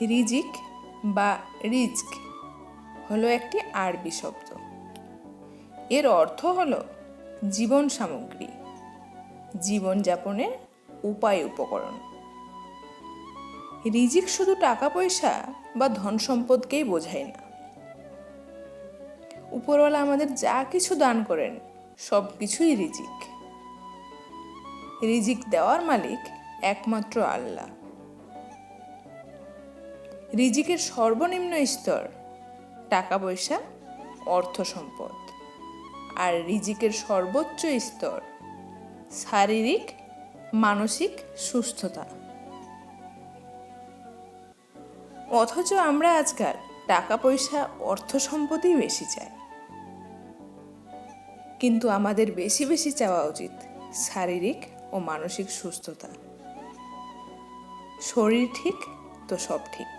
রিজিক বা রিজক হলো একটি আরবি শব্দ। এর অর্থ হলো জীবন সামগ্রী জীবনযাপনের উপায় উপকরণ। রিজিক শুধু টাকা, পয়সা বা ধন সম্পদকেই বোঝায় না। উপরওয়ালা আমাদের যা কিছু দান করেন, সব কিছুই রিজিক। রিজিক দেওয়ার মালিক একমাত্র আল্লাহ। রিজিকের সর্বনিম্ন স্তর, টাকা পয়সা, অর্থ সম্পদ। আর রিজিকের সর্বোচ্চ স্তর, শারীরিক, মানসিক সুস্থতা। অথচ আমরা আজকাল টাকা পয়সা, অর্থ সম্পদই বেশি চাই। কিন্তু আমাদের বেশি বেশি চাওয়া উচিত শারীরিক ও মানসিক সুস্থতা। শরীর ঠিক তো সব ঠিক।